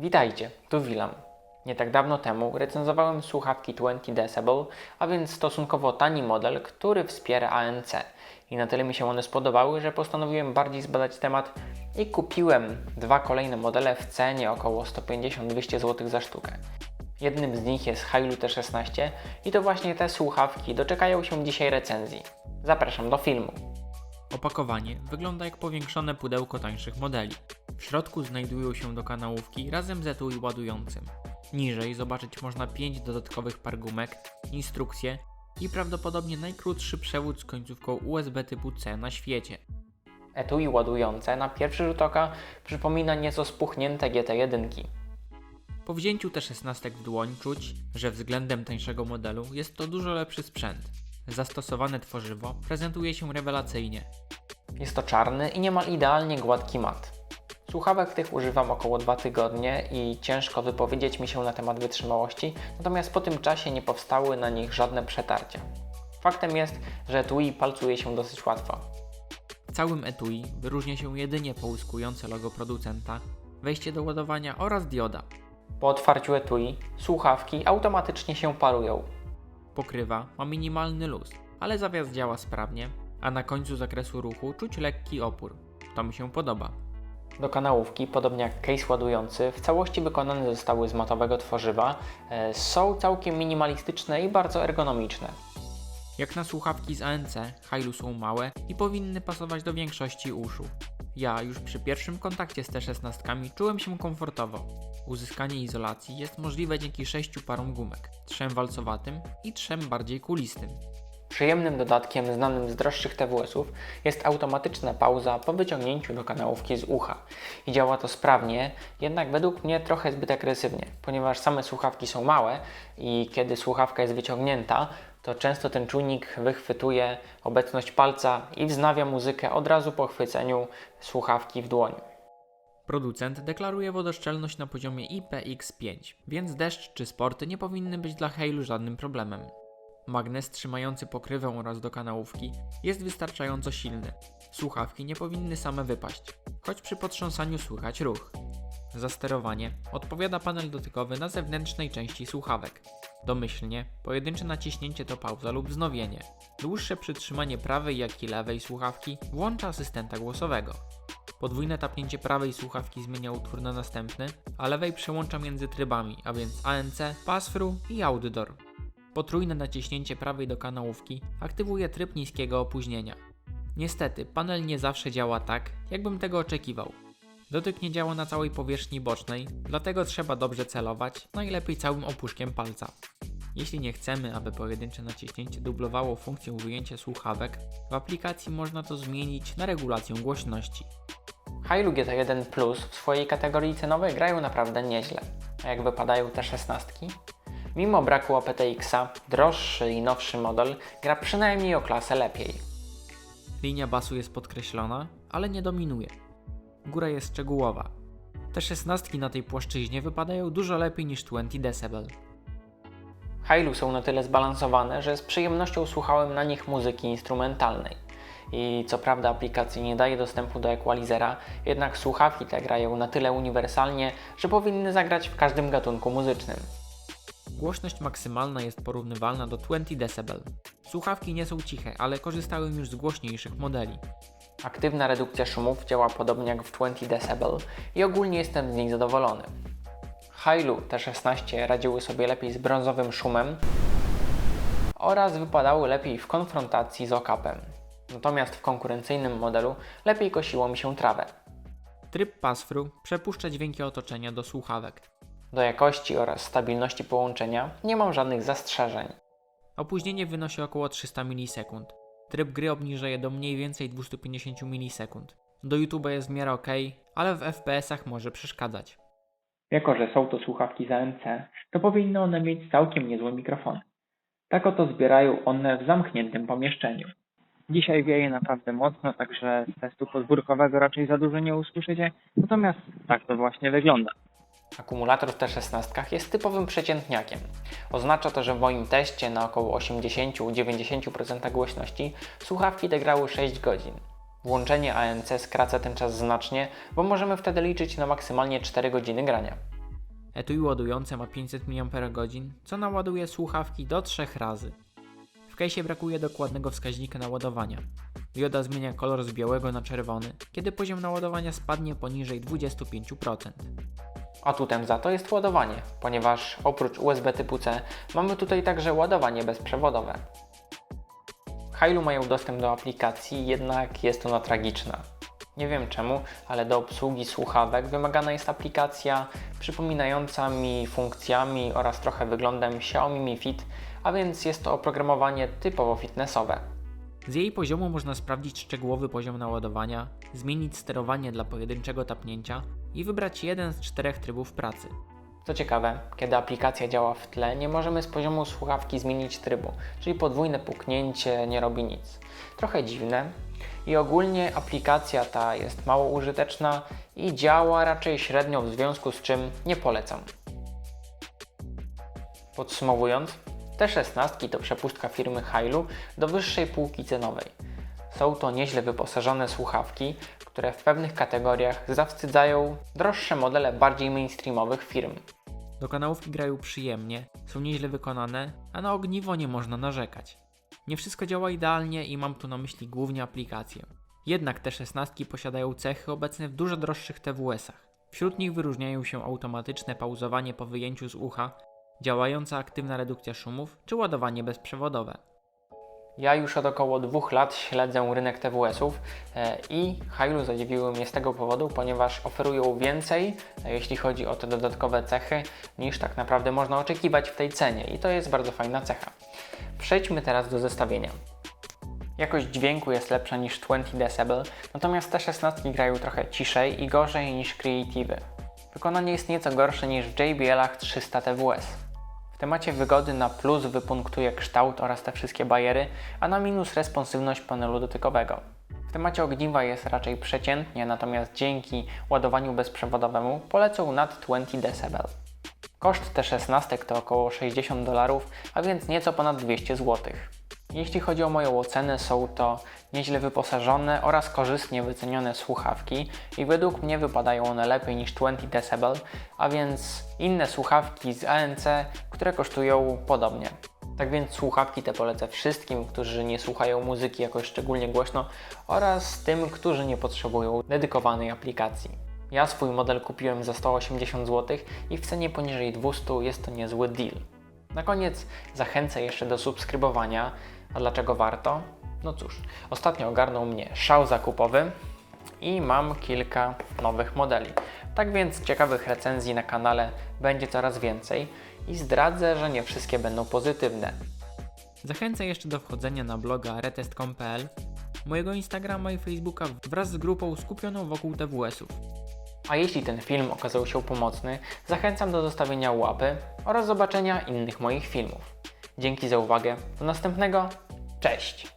Witajcie, tu Wilam. Nie tak dawno temu recenzowałem słuchawki 20 dB, a więc stosunkowo tani model, który wspiera ANC. I na tyle mi się one spodobały, że postanowiłem bardziej zbadać temat i kupiłem dwa kolejne modele w cenie około 150-200 zł za sztukę. Jednym z nich jest Hailu T16 i to właśnie te słuchawki doczekają się dzisiaj recenzji. Zapraszam do filmu. Opakowanie wygląda jak powiększone pudełko tańszych modeli. W środku znajdują się do kanałówki razem z etui ładującym. Niżej zobaczyć można 5 dodatkowych par gumek, instrukcje i prawdopodobnie najkrótszy przewód z końcówką USB typu C na świecie. Etui ładujące na pierwszy rzut oka przypomina nieco spuchnięte GT1. Po wzięciu T16 w dłoń czuć, że względem tańszego modelu jest to dużo lepszy sprzęt. Zastosowane tworzywo prezentuje się rewelacyjnie. Jest to czarny i niemal idealnie gładki mat. Słuchawek tych używam około 2 tygodnie i ciężko wypowiedzieć mi się na temat wytrzymałości, natomiast po tym czasie nie powstały na nich żadne przetarcia. Faktem jest, że etui palcuje się dosyć łatwo. W całym etui wyróżnia się jedynie połyskujące logo producenta, wejście do ładowania oraz dioda. Po otwarciu etui słuchawki automatycznie się parują. Pokrywa ma minimalny luz, ale zawias działa sprawnie, a na końcu zakresu ruchu czuć lekki opór. To mi się podoba. Do kanałówki, podobnie jak case ładujący, w całości wykonane zostały z matowego tworzywa, e, są całkiem minimalistyczne i bardzo ergonomiczne. Jak na słuchawki z ANC, Hailu są małe i powinny pasować do większości uszu. Ja już przy pierwszym kontakcie z T16 czułem się komfortowo. Uzyskanie izolacji jest możliwe dzięki sześciu parom gumek, trzem walcowatym i trzem bardziej kulistym. Przyjemnym dodatkiem znanym z droższych TWS-ów jest automatyczna pauza po wyciągnięciu do kanałówki z ucha. I działa to sprawnie, jednak według mnie trochę zbyt agresywnie, ponieważ same słuchawki są małe i kiedy słuchawka jest wyciągnięta, to często ten czujnik wychwytuje obecność palca i wznawia muzykę od razu po chwyceniu słuchawki w dłoni. Producent deklaruje wodoszczelność na poziomie IPX5, więc deszcz czy sporty nie powinny być dla Hailu żadnym problemem. Magnes trzymający pokrywę oraz do kanałówki jest wystarczająco silny. Słuchawki nie powinny same wypaść, choć przy potrząsaniu słychać ruch. Za sterowanie odpowiada panel dotykowy na zewnętrznej części słuchawek. Domyślnie, pojedyncze naciśnięcie to pauza lub wznowienie. Dłuższe przytrzymanie prawej jak i lewej słuchawki włącza asystenta głosowego. Podwójne tapnięcie prawej słuchawki zmienia utwór na następny, a lewej przełącza między trybami, a więc ANC, pass-through i outdoor. Potrójne naciśnięcie prawej do kanałówki aktywuje tryb niskiego opóźnienia. Niestety, panel nie zawsze działa tak, jakbym tego oczekiwał. Dotyk nie działa na całej powierzchni bocznej, dlatego trzeba dobrze celować, najlepiej całym opuszkiem palca. Jeśli nie chcemy, aby pojedyncze naciśnięcie dublowało funkcję wyjęcia słuchawek, w aplikacji można to zmienić na regulację głośności. Hailu GT1 Plus w swojej kategorii cenowej grają naprawdę nieźle. A jak wypadają te 16? Mimo braku aptX-a, droższy i nowszy model gra przynajmniej o klasę lepiej. Linia basu jest podkreślona, ale nie dominuje. Góra jest szczegółowa. Te szesnastki na tej płaszczyźnie wypadają dużo lepiej niż 20 dB. Hailu są na tyle zbalansowane, że z przyjemnością słuchałem na nich muzyki instrumentalnej. I co prawda aplikacja nie daje dostępu do equalizera, jednak słuchawki te grają na tyle uniwersalnie, że powinny zagrać w każdym gatunku muzycznym. Głośność maksymalna jest porównywalna do 20 dB. Słuchawki nie są ciche, ale korzystałem już z głośniejszych modeli. Aktywna redukcja szumów działa podobnie jak w 20 dB i ogólnie jestem z niej zadowolony. Hailu T16 radziły sobie lepiej z brązowym szumem oraz wypadały lepiej w konfrontacji z okapem. Natomiast w konkurencyjnym modelu lepiej kosiło mi się trawę. Tryb pass-through przepuszcza dźwięki otoczenia do słuchawek. Do jakości oraz stabilności połączenia nie mam żadnych zastrzeżeń. Opóźnienie wynosi około 300 ms. Tryb gry obniża je do mniej więcej 250 ms. Do YouTube jest w miarę ok, ale w FPS-ach może przeszkadzać. Jako, że są to słuchawki z ANC, to powinny one mieć całkiem niezłe mikrofony. Tak oto zbierają one w zamkniętym pomieszczeniu. Dzisiaj wieje naprawdę mocno, także z testu podwórkowego raczej za dużo nie usłyszycie, natomiast tak to właśnie wygląda. Akumulator w T16 jest typowym przeciętniakiem. Oznacza to, że w moim teście na około 80-90% głośności słuchawki te grały 6 godzin. Włączenie ANC skraca ten czas znacznie, bo możemy wtedy liczyć na maksymalnie 4 godziny grania. Etui ładujące ma 500 mAh, co naładuje słuchawki do 3 razy. W case'ie brakuje dokładnego wskaźnika naładowania. Dioda zmienia kolor z białego na czerwony, kiedy poziom naładowania spadnie poniżej 25%. Atutem za to jest ładowanie, ponieważ oprócz USB typu C mamy tutaj także ładowanie bezprzewodowe. Hailu mają dostęp do aplikacji, jednak jest ona tragiczna. Nie wiem czemu, ale do obsługi słuchawek wymagana jest aplikacja przypominająca mi funkcjami oraz trochę wyglądem Xiaomi Mi Fit, a więc jest to oprogramowanie typowo fitnessowe. Z jej poziomu można sprawdzić szczegółowy poziom naładowania, zmienić sterowanie dla pojedynczego tapnięcia i wybrać jeden z czterech trybów pracy. Co ciekawe, kiedy aplikacja działa w tle, nie możemy z poziomu słuchawki zmienić trybu, czyli podwójne puknięcie nie robi nic. Trochę dziwne i ogólnie aplikacja ta jest mało użyteczna i działa raczej średnio, w związku z czym nie polecam. Podsumowując, te 16 to przepustka firmy Hailu do wyższej półki cenowej. Są to nieźle wyposażone słuchawki, które w pewnych kategoriach zawstydzają droższe modele bardziej mainstreamowych firm. Do kanałówki grają przyjemnie, są nieźle wykonane, a na ogniwo nie można narzekać. Nie wszystko działa idealnie i mam tu na myśli głównie aplikację. Jednak te 16 posiadają cechy obecne w dużo droższych TWS-ach. Wśród nich wyróżniają się automatyczne pauzowanie po wyjęciu z ucha, działająca aktywna redukcja szumów czy ładowanie bezprzewodowe. Ja już od około dwóch lat śledzę rynek TWS-ów e, i Hailu zadziwiły mnie z tego powodu, ponieważ oferują więcej, e, jeśli chodzi o te dodatkowe cechy, niż tak naprawdę można oczekiwać w tej cenie i to jest bardzo fajna cecha. Przejdźmy teraz do zestawienia. Jakość dźwięku jest lepsza niż 20 dB, natomiast te 16 grają trochę ciszej i gorzej niż Creative. Wykonanie jest nieco gorsze niż w JBL-ach 300 TWS. W temacie wygody na plus wypunktuje kształt oraz te wszystkie bariery, a na minus responsywność panelu dotykowego. W temacie ogniwa jest raczej przeciętnie, natomiast dzięki ładowaniu bezprzewodowemu polecą nad 20 dB. Koszt T16 to około 60 dolarów, a więc nieco ponad 200 zł. Jeśli chodzi o moją ocenę, są to nieźle wyposażone oraz korzystnie wycenione słuchawki i według mnie wypadają one lepiej niż 20 dB, a więc inne słuchawki z ANC, które kosztują podobnie. Tak więc słuchawki te polecę wszystkim, którzy nie słuchają muzyki jakoś szczególnie głośno oraz tym, którzy nie potrzebują dedykowanej aplikacji. Ja swój model kupiłem za 180 zł i w cenie poniżej 200 jest to niezły deal. Na koniec zachęcę jeszcze do subskrybowania. A dlaczego warto? No cóż, ostatnio ogarnął mnie szał zakupowy i mam kilka nowych modeli. Tak więc ciekawych recenzji na kanale będzie coraz więcej i zdradzę, że nie wszystkie będą pozytywne. Zachęcę jeszcze do wchodzenia na bloga retest.pl, mojego Instagrama i Facebooka wraz z grupą skupioną wokół TWS-ów. A jeśli ten film okazał się pomocny, zachęcam do zostawienia łapy oraz zobaczenia innych moich filmów. Dzięki za uwagę. Do następnego. Cześć!